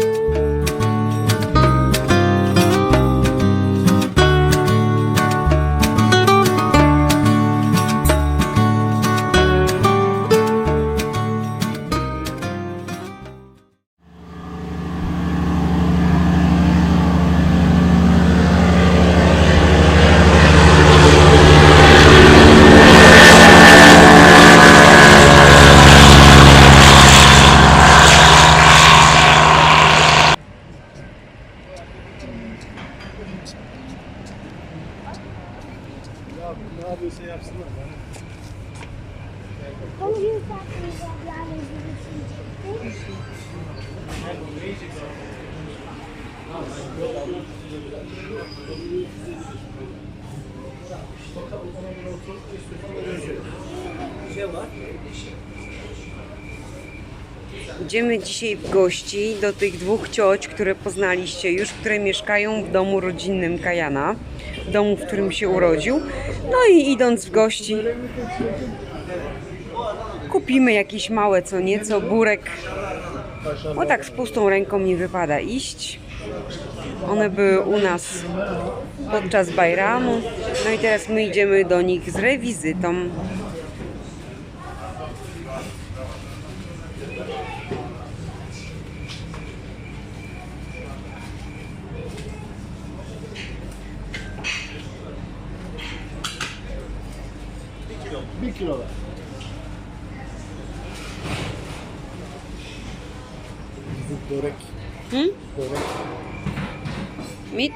Música Idziemy dzisiaj w gości do tych dwóch cioć, które poznaliście już, które mieszkają w domu rodzinnym Kajana, w domu, w którym się urodził. No i idąc w gości, kupimy jakieś małe co nieco, burek. Bo tak z pustą ręką nie wypada iść. One były u nas podczas Bajramu. No i teraz my idziemy do nich z rewizytą. Börek. Mit?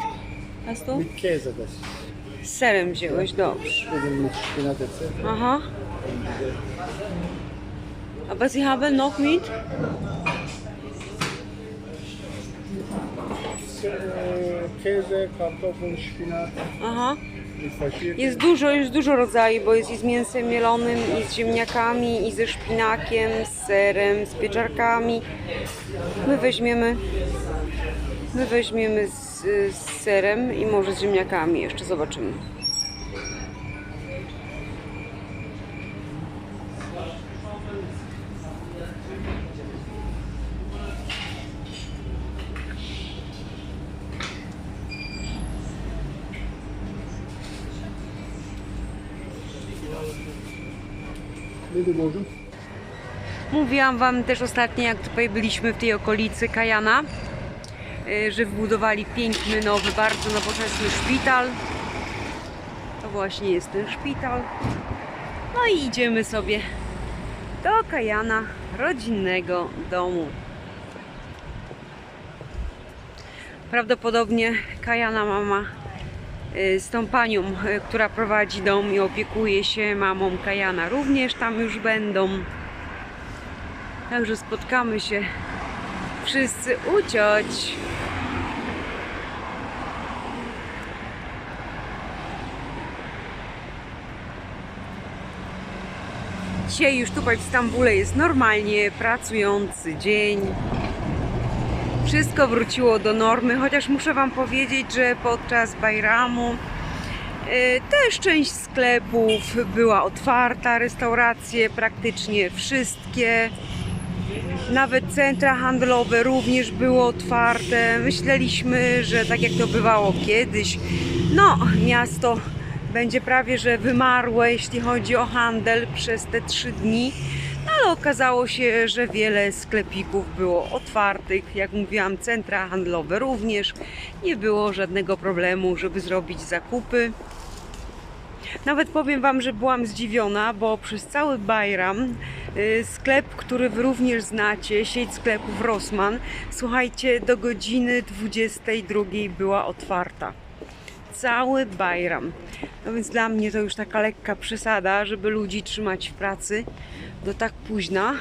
Hast du? Bir kez eder. Z serem wziąłeś, dobrze. Aha. Aber Sie haben noch mit? Keze, kartofel, szpinat, Aha. Jest dużo, jest dużo rodzajów, bo jest i z mięsem mielonym, i z ziemniakami, i ze szpinakiem, z serem, z pieczarkami. My weźmiemy, my weźmiemy z, z serem i może z ziemniakami jeszcze, zobaczymy. Mówiłam Wam też ostatnio, jak tutaj byliśmy w tej okolicy Kajana, y, że wbudowali piękny, nowy, bardzo nowoczesny szpital. To właśnie jest ten szpital. No i idziemy sobie do Kajana, rodzinnego domu. Prawdopodobnie Kajana mama y, z tą panią, y, która prowadzi dom i opiekuje się mamą Kajana, również tam już będą. Także spotkamy się wszyscy u cioć. Dzisiaj już tutaj w Stambule jest normalnie pracujący dzień. Wszystko wróciło do normy, chociaż muszę Wam powiedzieć, że podczas Bajramu y, też część sklepów była otwarta, restauracje praktycznie wszystkie. Nawet centra handlowe również były otwarte. Myśleliśmy, że tak jak to bywało kiedyś, no miasto będzie prawie że wymarłe, jeśli chodzi o handel przez te trzy dni. No, ale okazało się, że wiele sklepików było otwartych. Jak mówiłam, centra handlowe również. Nie było żadnego problemu, żeby zrobić zakupy. Nawet powiem Wam, że byłam zdziwiona, bo przez cały Bajram y, sklep, który Wy również znacie, sieć sklepów Rossmann, słuchajcie, do godziny 22 była otwarta. Cały Bajram. No więc dla mnie to już taka lekka przesada, żeby ludzi trzymać w pracy do tak późna.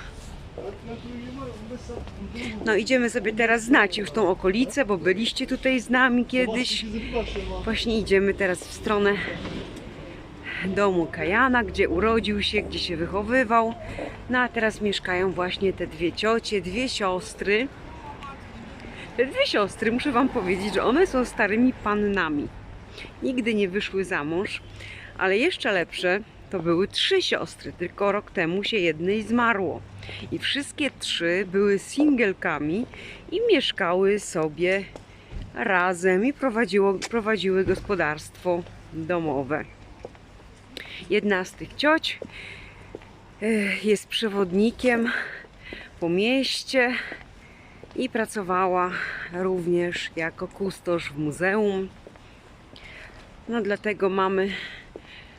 No idziemy sobie teraz znać już tą okolicę, bo byliście tutaj z nami kiedyś. Właśnie idziemy teraz w stronę domu Kajana, gdzie urodził się, gdzie się wychowywał. No a teraz mieszkają właśnie te dwie ciocie, dwie siostry. Te dwie siostry, muszę Wam powiedzieć, że one są starymi pannami. Nigdy nie wyszły za mąż, ale jeszcze lepsze to były trzy siostry, tylko rok temu się jednej zmarło. I wszystkie trzy były singelkami i mieszkały sobie razem i prowadziło, prowadziły gospodarstwo domowe. Jedna z tych cioć eh, jest przewodnikiem po mieście i pracowała również jako kustosz w muzeum. No dlatego mamy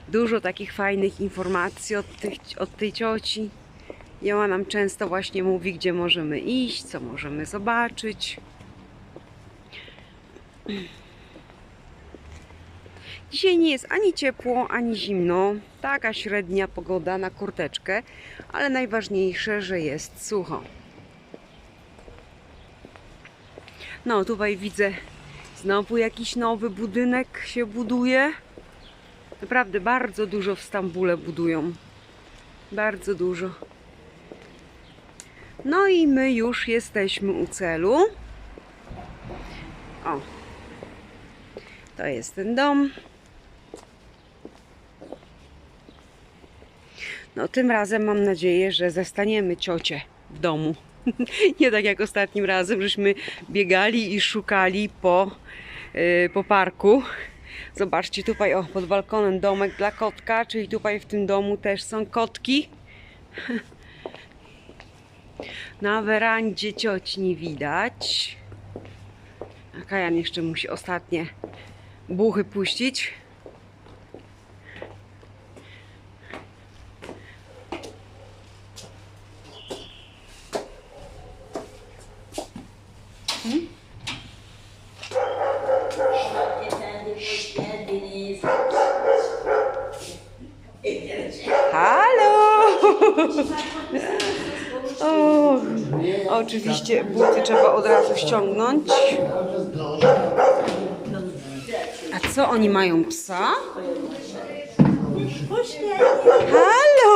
dużo takich fajnych informacji od, tych, od tej cioci. I ona nam często właśnie mówi, gdzie możemy iść, co możemy zobaczyć. Dzisiaj nie jest ani ciepło, ani zimno. Taka średnia pogoda na kurteczkę, ale najważniejsze, że jest sucho. No, tutaj widzę znowu jakiś nowy budynek się buduje. Naprawdę bardzo dużo w Stambule budują. Bardzo dużo. No i my już jesteśmy u celu. O. To jest ten dom. No tym razem mam nadzieję, że zastaniemy ciocię w domu. Nie tak jak ostatnim razem, żeśmy biegali i szukali po, yy, po parku. Zobaczcie tutaj, o, pod balkonem domek dla kotka, czyli tutaj w tym domu też są kotki. Na werandzie cioć nie widać. A Kajan jeszcze musi ostatnie buchy puścić. Efendim hoş geldiniz. Halo! O, oczywiście buty trzeba od razu ściągnąć. A co oni mają psa? Halo!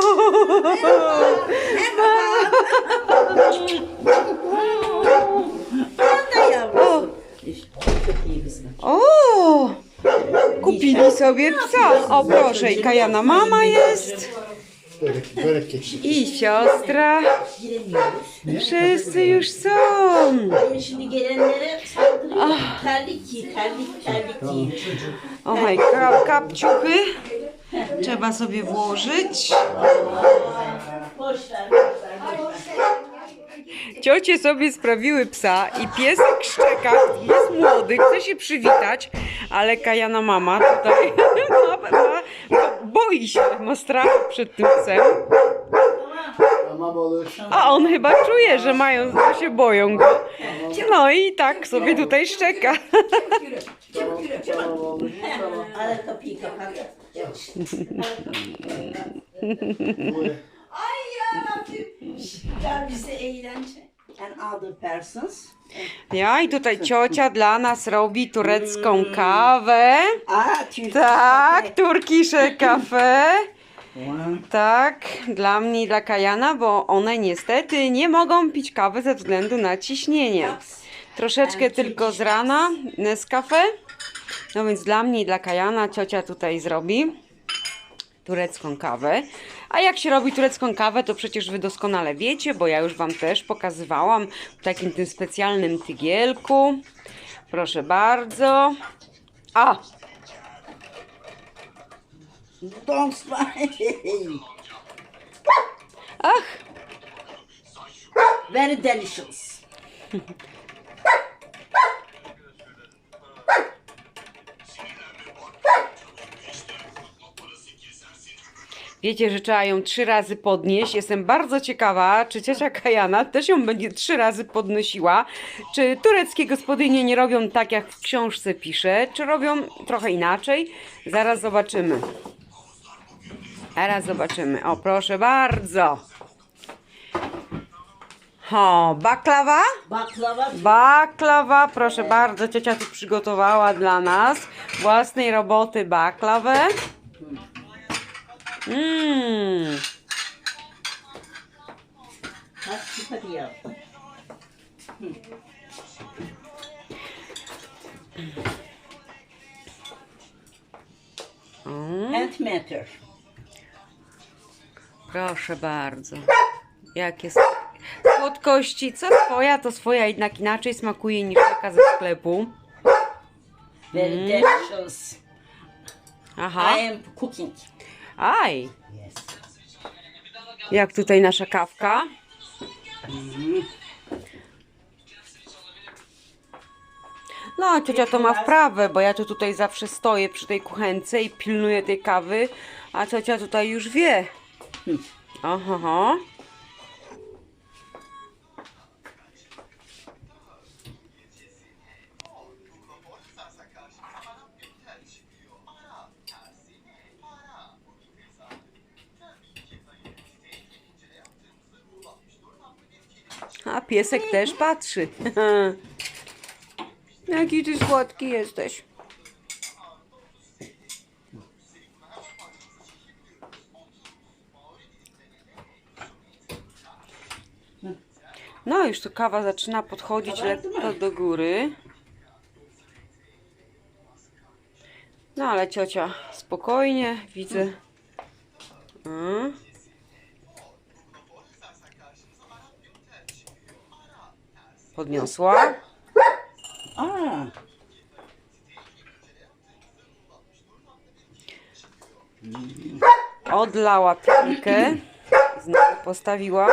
Kupili sobie psa. O proszę, i Kajana mama jest. I siostra. Wszyscy już są. Ama şimdi gelenlere saldırıyor. Terlik giy, terlik, terlik giy. Oj, ka- kapciuchy. Trzeba sobie włożyć. Boş ver, boş ver, boş ver. Ciocie sobie sprawiły psa i piesek szczeka, jest młody, chce się przywitać, ale Kajana mama tutaj ma, ma, boi się, ma strach przed tym psem. A on chyba czuje, że mają, że się boją go. No i tak sobie tutaj szczeka. Tamam olur. Tamam. Ara Ja i tutaj ciocia dla nas robi turecką kawę. Tak, turkisze kafe. Tak, dla mnie i dla Kajana, bo one niestety nie mogą pić kawy ze względu na ciśnienie. Troszeczkę tylko z rana Nescafe. No więc dla mnie i dla Kajana ciocia tutaj zrobi turecką kawę. A jak się robi turecką kawę, to przecież wy doskonale wiecie, bo ja już wam też pokazywałam w takim tym specjalnym tygielku. Proszę bardzo. A, Don't smile. ach, Very delicious. Wiecie, że trzeba ją trzy razy podnieść. Jestem bardzo ciekawa, czy ciocia Kajana też ją będzie trzy razy podnosiła. Czy tureckie gospodynie nie robią tak, jak w książce pisze, czy robią trochę inaczej? Zaraz zobaczymy. Zaraz zobaczymy. O, proszę bardzo. O, baklawa? Baklava. Baklawa, proszę bardzo, ciocia tu przygotowała dla nas własnej roboty baklawę. Mmm. Mm. And matter. Proszę bardzo. Jakie słodkości. Co swoja, to swoja jednak inaczej smakuje niż taka ze sklepu. Very delicious. Aha. I am cooking. Aj. Jak tutaj nasza kawka. No, ciocia to ma wprawę, bo ja tu tutaj zawsze stoję przy tej kuchence i pilnuję tej kawy, a ciocia tutaj już wie. Aha. A piesek też patrzy. Jaki ty słodki jesteś. No, już tu kawa zaczyna podchodzić lekko do góry. No, ale ciocia spokojnie, widzę. Mm. Podniosła. Ah, Odlała piłkę. Znowu postawiła.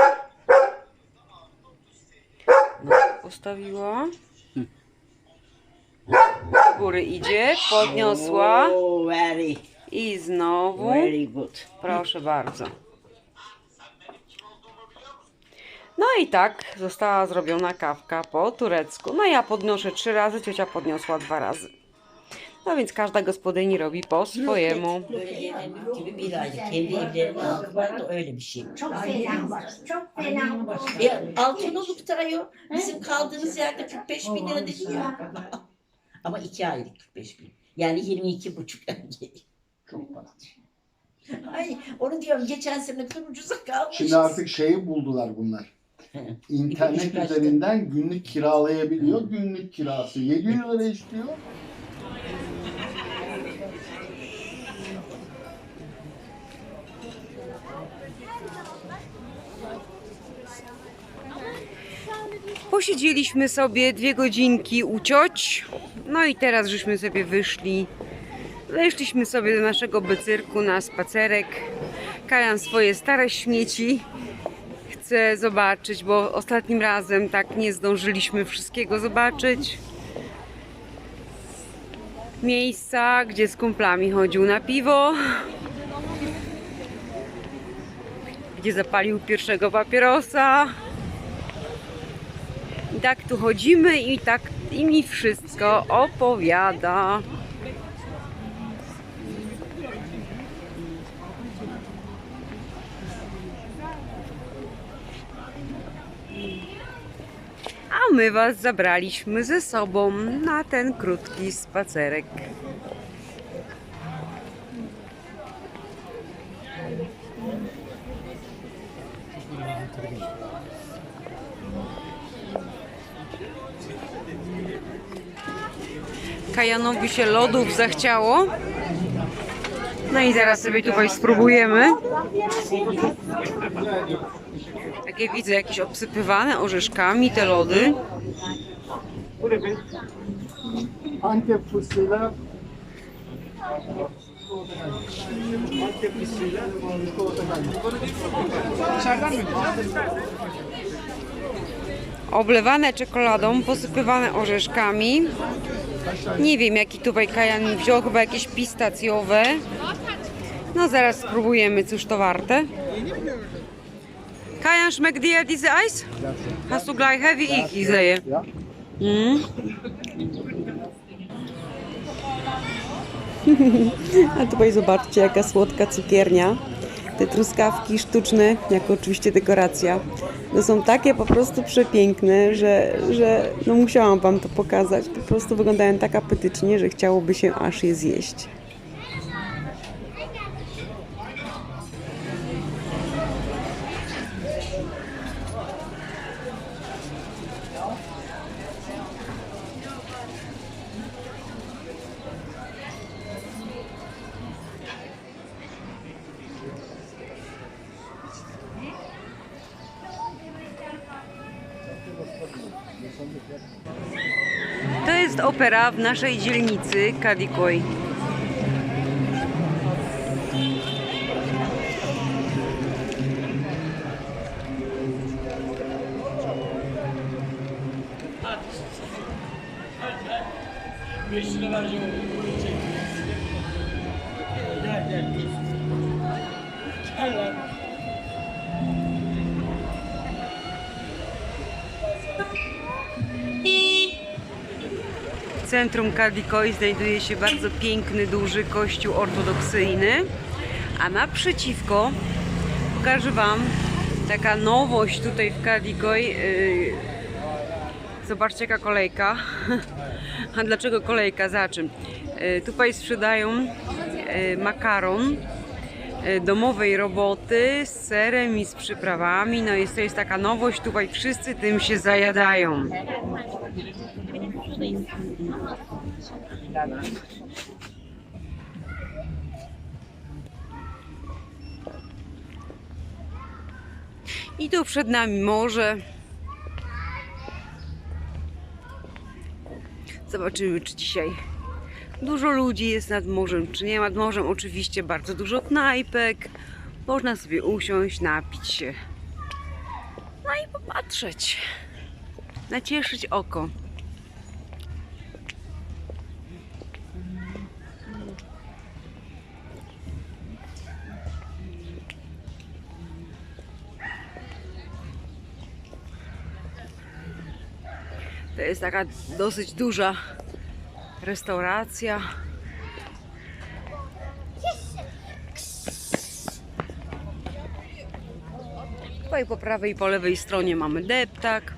Znowu postawiła. Do góry idzie. Podniosła. Oh, I znowu. Proszę bardzo. No i tak została zrobiona kawka po turecku. No ja podnoszę trzy razy, ciocia podniosła dwa razy. No więc każda gospodyni robi po swojemu. Böyle evlenmek gibi bir aylık. Kendi evlerinin altı var da öyle bir şey. Çok fena var. Çok fena var. Altın olup duruyor. Bizim kaldığımız yerde 45 bin lira dedi ya. Ama iki aylık 45 bin. Yani 22 buçuk Çok fazla. Ay onu diyorum geçen sene ucuza kalmış. Şimdi artık şeyi buldular bunlar. İnternet üzerinden günlük kiralayabiliyor. Günlük kirası 700 lira istiyor. Posiedzieliśmy sobie dwie godzinki u cioć. No i teraz żeśmy sobie wyszli. Weszliśmy sobie do naszego becyrku na spacerek. Kajan swoje stare śmieci chce zobaczyć, bo ostatnim razem tak nie zdążyliśmy wszystkiego zobaczyć. Miejsca, gdzie z kumplami chodził na piwo. Gdzie zapalił pierwszego papierosa. I tak tu chodzimy i tak i mi wszystko opowiada. A my Was zabraliśmy ze sobą na ten krótki spacerek. Kajanowi się lodów zachciało. No i zaraz sobie tutaj spróbujemy. Takie widzę jakieś obsypywane orzeszkami te lody. Oblewane czekoladą, posypywane orzeszkami. Nie wiem jaki tutaj kajan wziął, chyba jakieś pistacjowe. No zaraz spróbujemy, cóż to warte. Kajan, schmeckt dir diese Eis? Hast du gleich heavy ich, sehe. Ja. A tutaj zobaczcie, jaka słodka cukiernia. Te truskawki sztuczne, jako oczywiście dekoracja. No są takie po prostu przepiękne, że, że no musiałam Wam to pokazać. Po prostu wyglądają tak apetycznie, że chciałoby się aż je zjeść. To w naszej dzielnicy Kadikoy. W centrum Kadikoy znajduje się bardzo piękny, duży kościół ortodoksyjny, a naprzeciwko pokażę Wam taka nowość tutaj w Kadikoy. Yy, Zobaczcie jaka kolejka. A dlaczego kolejka? Za czym? Yy, Tutaj sprzedają yy, makaron domowej roboty z serem i z przyprawami. No jest to jest taka nowość, tutaj wszyscy tym się zajadają. I tu przed nami morze. Zobaczymy, czy dzisiaj dużo ludzi jest nad morzem, czy nie nad morzem. Oczywiście bardzo dużo knajpek. Można sobie usiąść, napić się. No i popatrzeć. Nacieszyć oko. Jest taka dosyć duża restauracja. Tutaj po prawej i po lewej stronie mamy deptak.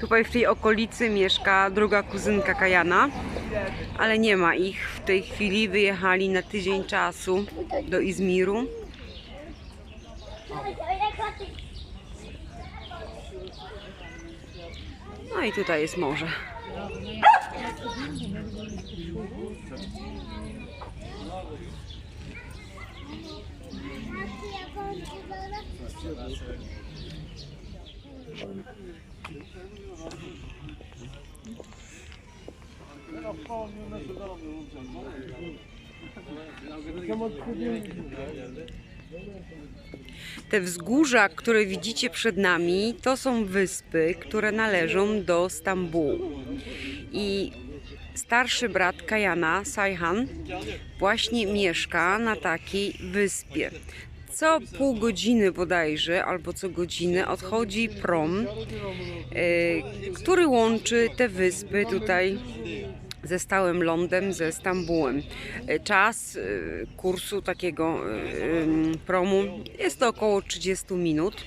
Tutaj w tej okolicy mieszka druga kuzynka Kajana, ale nie ma ich. W tej chwili wyjechali na tydzień czasu do Izmiru. No i tutaj jest morze. Te wzgórza, które widzicie przed nami, to są wyspy, które należą do Stambułu. I starszy brat Kajana, Sajhan, właśnie mieszka na takiej wyspie. Co pół godziny bodajże, albo co godzinę odchodzi prom, e, który łączy te wyspy tutaj ze stałym lądem, ze Stambułem. E, Czas e, kursu takiego e, promu jest to około 30 minut.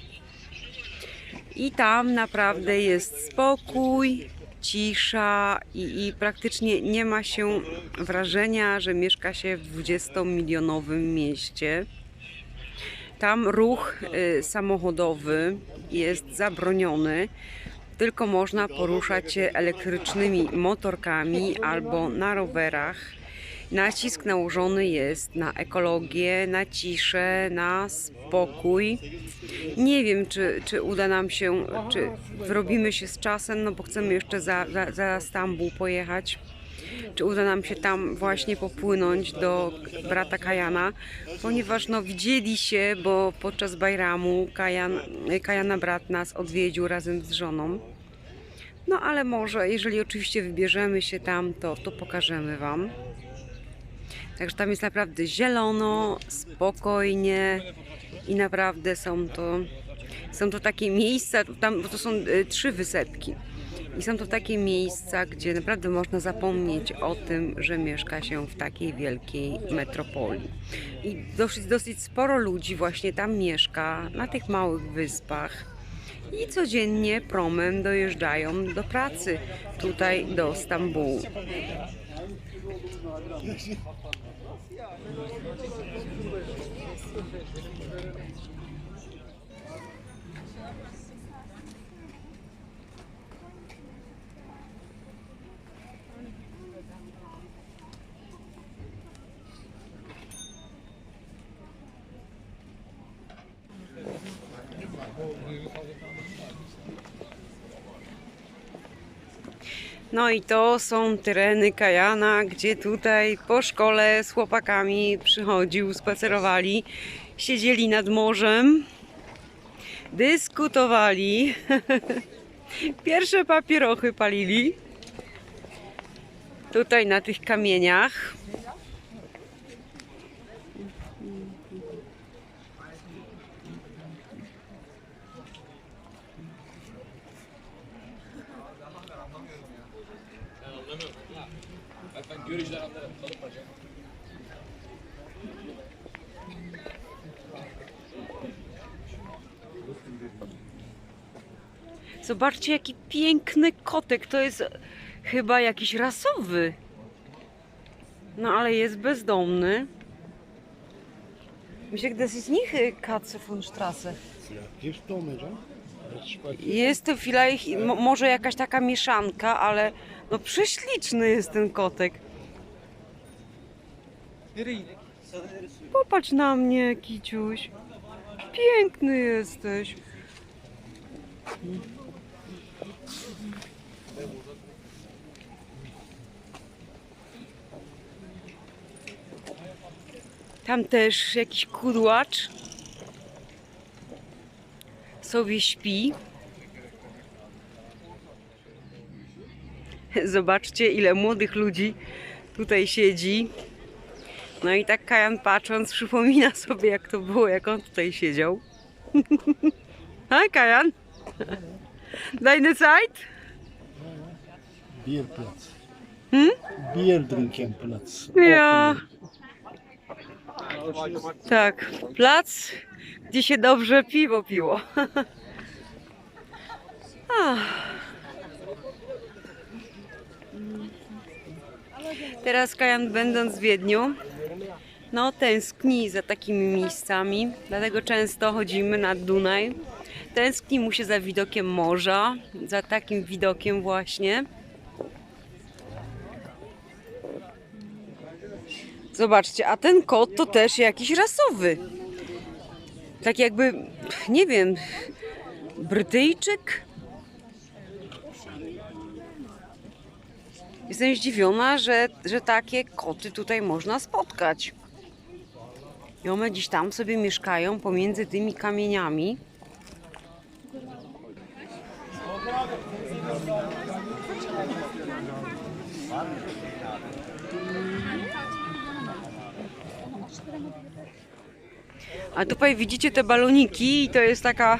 I tam naprawdę jest spokój, cisza i, i praktycznie nie ma się wrażenia, że mieszka się w 20-milionowym mieście. Tam ruch samochodowy jest zabroniony, tylko można poruszać się elektrycznymi motorkami albo na rowerach. Nacisk nałożony jest na ekologię, na ciszę, na spokój. Nie wiem, czy, czy uda nam się, czy wyrobimy się z czasem, no bo chcemy jeszcze za, za, za Stambuł pojechać. Czy uda nam się tam właśnie popłynąć do brata Kajana, ponieważ no widzieli się, bo podczas Bajramu Kajan, Kajana brat nas odwiedził razem z żoną. No ale może, jeżeli oczywiście wybierzemy się tam, to, to pokażemy Wam. Także tam jest naprawdę zielono, spokojnie i naprawdę są to, są to takie miejsca, tam bo to są y, trzy wysepki. I są to takie miejsca, gdzie naprawdę można zapomnieć o tym, że mieszka się w takiej wielkiej metropolii. I dosyć, dosyć sporo ludzi właśnie tam mieszka, na tych małych wyspach. I codziennie promem dojeżdżają do pracy tutaj do Stambułu. No i to są tereny Kajana, gdzie tutaj po szkole z chłopakami przychodził, spacerowali, siedzieli nad morzem, dyskutowali, pierwsze papierochy palili. Tutaj na tych kamieniach. Zobaczcie, jaki piękny kotek. To jest chyba jakiś rasowy. No ale jest bezdomny. Myślę, das ist nicht äh, Katze von to męża? Jest to vielleicht, mo- może jakaś taka mieszanka, ale no prześliczny jest ten kotek. Popatrz na mnie, Kiciuś. Piękny jesteś. Tam też jakiś kudłacz sobie śpi. Zobaczcie, ile młodych ludzi tutaj siedzi. No i tak Kajan patrząc, przypomina sobie, jak to było, jak on tutaj siedział. A, Kajan? Deine Zeit? Bierplatz. Hm? Bierdrinkenplatz. Ja. Tak, plac, gdzie się dobrze piwo piło. Teraz Kajan będąc w Wiedniu, no tęskni za takimi miejscami, dlatego często chodzimy nad Dunaj. Tęskni mu się za widokiem morza, za takim widokiem właśnie. Zobaczcie, a ten kot to też jakiś rasowy. Tak jakby, nie wiem, Brytyjczyk? Jestem zdziwiona, że, że takie koty tutaj można spotkać. I one gdzieś tam sobie mieszkają pomiędzy tymi kamieniami. A tutaj widzicie te baloniki i to jest taka,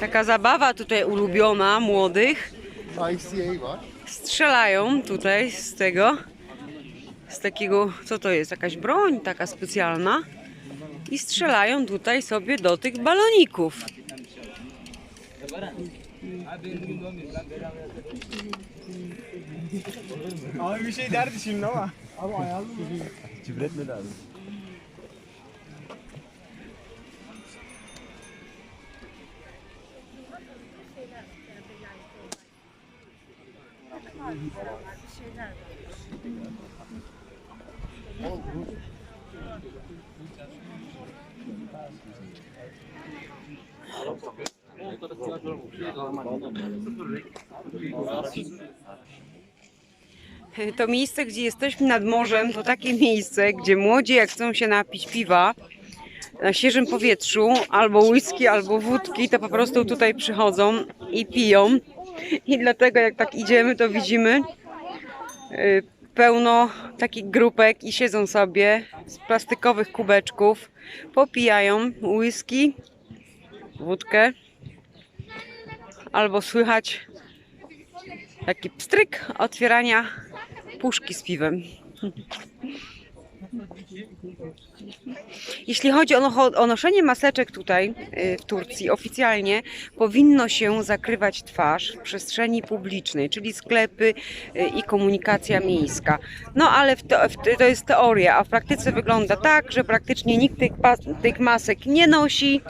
taka zabawa tutaj ulubiona młodych. Strzelają tutaj z tego, z takiego, co to jest, jakaś broń taka specjalna. I strzelają tutaj sobie do tych baloników. Abi bir şey derdi şimdi ama. Abi abi. To miejsce, gdzie jesteśmy nad morzem, to takie miejsce, gdzie młodzi jak chcą się napić piwa na świeżym powietrzu, albo whisky, albo wódki, to po prostu tutaj przychodzą i piją. I dlatego jak tak idziemy, to widzimy y, pełno takich grupek i siedzą sobie z plastikowych kubeczków, popijają whisky, wódkę, albo słychać taki pstryk otwierania puszki z piwem. Jeśli chodzi o, o noszenie maseczek tutaj y, w Turcji, oficjalnie powinno się zakrywać twarz w przestrzeni publicznej, czyli sklepy y, i komunikacja miejska. No ale w w to jest teoria, a w praktyce wygląda tak, że praktycznie nikt tych, tych masek nie nosi.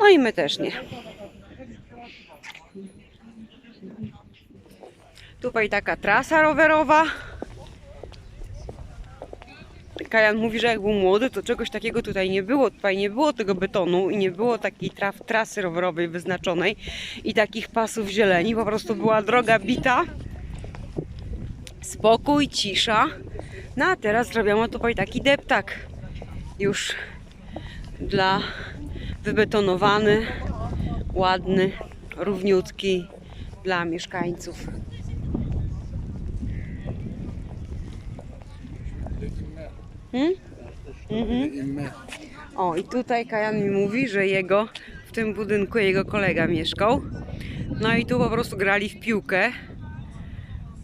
No i my też nie. Tutaj taka trasa rowerowa. Kajan mówi, że jak był młody, to czegoś takiego tutaj nie było. Tutaj nie było tego betonu i nie było takiej traf, trasy rowerowej wyznaczonej i takich pasów zieleni. Po prostu była droga bita, spokój, cisza. No a teraz zrobiono tutaj taki deptak już dla wybetonowany, ładny, równiutki dla mieszkańców. Hmm? Mhm. O, i tutaj Kajan mi mówi, że jego w tym budynku jego kolega mieszkał. No i tu po prostu grali w piłkę.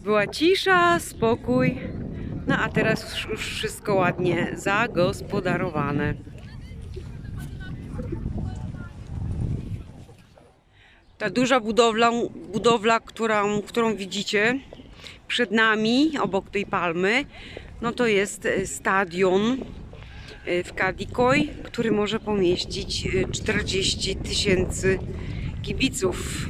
Była cisza, spokój. No a teraz już- wszystko ładnie zagospodarowane. Ta duża budowla, budowla którą, którą widzicie przed nami, obok tej palmy, no to jest e, stadion e, w Kadikoj, który może pomieścić e, 40 tysięcy kibiców.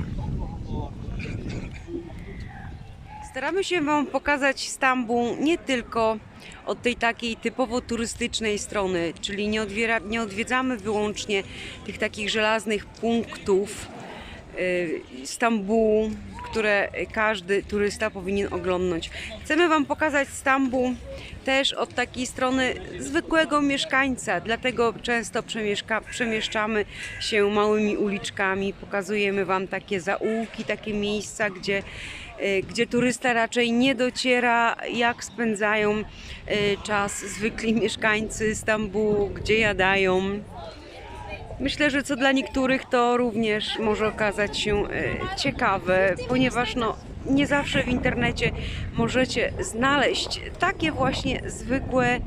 Staramy się Wam pokazać Stambuł nie tylko od tej takiej typowo turystycznej strony, czyli nie, odwiera, nie odwiedzamy wyłącznie tych takich żelaznych punktów Stambułu, które każdy turysta powinien oglądnąć. Chcemy Wam pokazać Stambuł też od takiej strony zwykłego mieszkańca, dlatego często przemieszczamy się małymi uliczkami, pokazujemy Wam takie zaułki, takie miejsca, gdzie, y, gdzie turysta raczej nie dociera, jak spędzają y, czas zwykli mieszkańcy Stambułu, gdzie jadają. Myślę, że co dla niektórych to również może okazać się e, ciekawe, ponieważ no, nie zawsze w internecie możecie znaleźć takie właśnie zwykłe,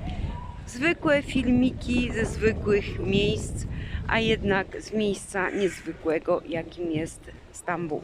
zwykłe filmiki ze zwykłych miejsc, a jednak z miejsca niezwykłego, jakim jest Stambuł.